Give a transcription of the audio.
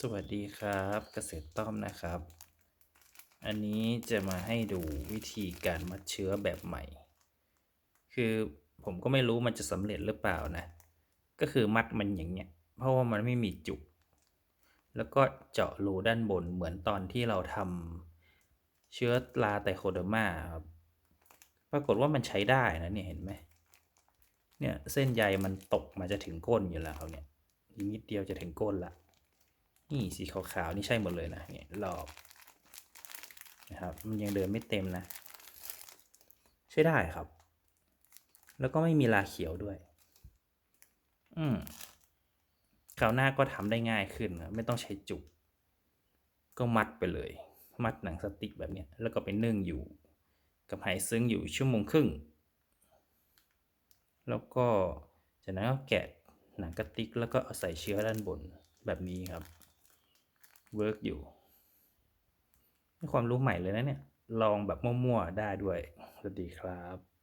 สวัสดีครับเกษตรต้อมนะครับ อันนี้จะมาให้ดูวิธีการมัดเชื้อแบบใหม่ คือผมก็ไม่รู้มันจะสำเร็จหรือเปล่านะ ก็คือมัดมันอย่างเงี้ย เพราะว่ามันไม่มีจุก แล้วก็เจาะรูด้านบนเหมือนตอนที่เราทำเชื้อราไตโคเดอร์มาครับ ปรากฏว่ามันใช้ได้นะเนี่ยเห็นไหมเนี่ยเส้นใยมันตกมาจะถึงก้นอยู่แล้วเนี่ยนิดเดียวจะถึงก้นละ นี่สีขาวๆนี่ใช่หมดเลยนะเนี่ยรอบนะครับมันยังเดินไม่เต็มนะ ใช้ได้ครับ แล้วก็ไม่มีลาเขียวด้วย อืมคราวหน้าก็ทำได้ง่ายขึ้นนะไม่ต้องใช้จุก ก็มัดไปเลย มัดหนังสติ๊กแบบนี้แล้วก็ไปนึ่งอยู่ กับไหซึ้งอยู่ชั่วโมงครึ่ง แล้วก็จากนั้นก็แกะหนังกระติกแล้วก็เอาใส่เชื้อด้านบนแบบนี้ครับ เวิร์กอยู่ความรู้ใหม่เลยนะเนี่ย ลองแบบมั่วๆได้ด้วย สวัสดีครับ